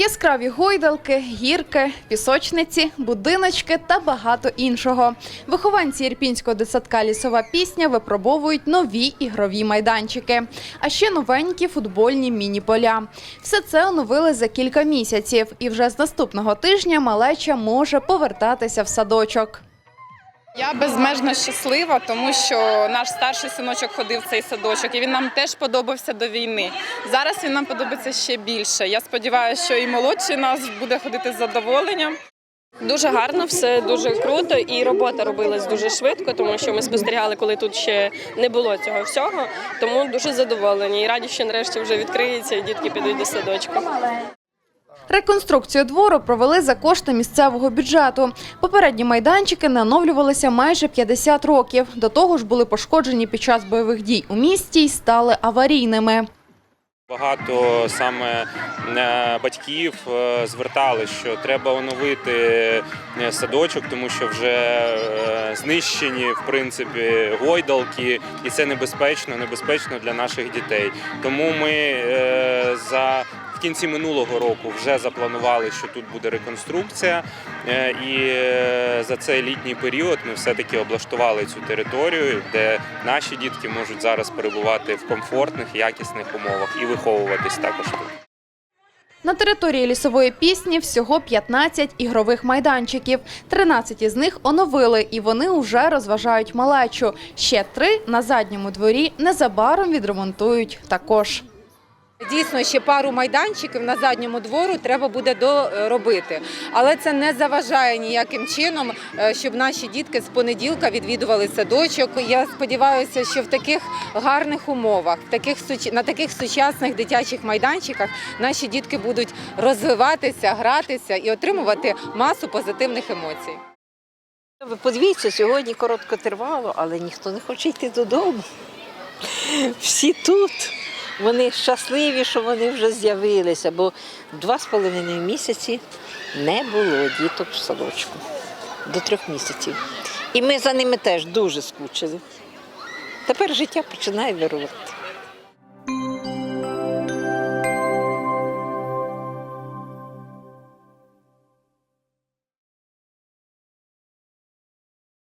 Яскраві гойдалки, гірки, пісочниці, будиночки та багато іншого. Вихованці Ірпінського дитсадка Лісова пісня випробовують нові ігрові майданчики, а ще новенькі футбольні міні-поля. Все це оновили за кілька місяців, і вже з наступного тижня малеча може повертатися в садочок. Я безмежно щаслива, тому що наш старший синочок ходив в цей садочок, і він нам теж подобався до війни. Зараз він нам подобається ще більше. Я сподіваюся, що і молодший нас буде ходити з задоволенням. Дуже гарно, все дуже круто, і робота робилась дуже швидко, тому що ми спостерігали, коли тут ще не було цього всього. Тому дуже задоволені і раді, що нарешті вже відкриється, і дітки підуть до садочку. Реконструкцію двору провели за кошти місцевого бюджету. Попередні майданчики не оновлювалися майже 50 років. До того ж були пошкоджені під час бойових дій у місті й стали аварійними. Багато саме е, батьків е, звертали, що треба оновити е, садочок, тому що вже знищені в принципі гойдалки, і це небезпечно, небезпечно для наших дітей. Тому ми за в кінці минулого року вже запланували, що тут буде реконструкція, е, і е, за цей літній період ми все-таки облаштували цю територію, де наші дітки можуть зараз перебувати в комфортних, якісних умовах і виховуватись також тут. На території лісової пісні всього 15 ігрових майданчиків. 13 із них оновили, і вони вже розважають малечу. Ще три на задньому дворі незабаром відремонтують також. Дійсно, ще пару майданчиків на задньому двору треба буде доробити. Але це не заважає ніяким чином, е, щоб наші дітки з понеділка відвідували садочок. Я сподіваюся, що в таких гарних умовах, на таких сучасних дитячих майданчиках наші дітки будуть розвиватися, гратися і отримувати масу позитивних емоцій. Ви подивіться, сьогодні коротко тривало, але ніхто не хоче йти додому. Всі тут. Вони щасливі, що вони вже з'явилися, бо два з половиною місяці не було діток в садочку до трьох місяців. І ми за ними теж дуже скучили. Тепер життя починає вирувати.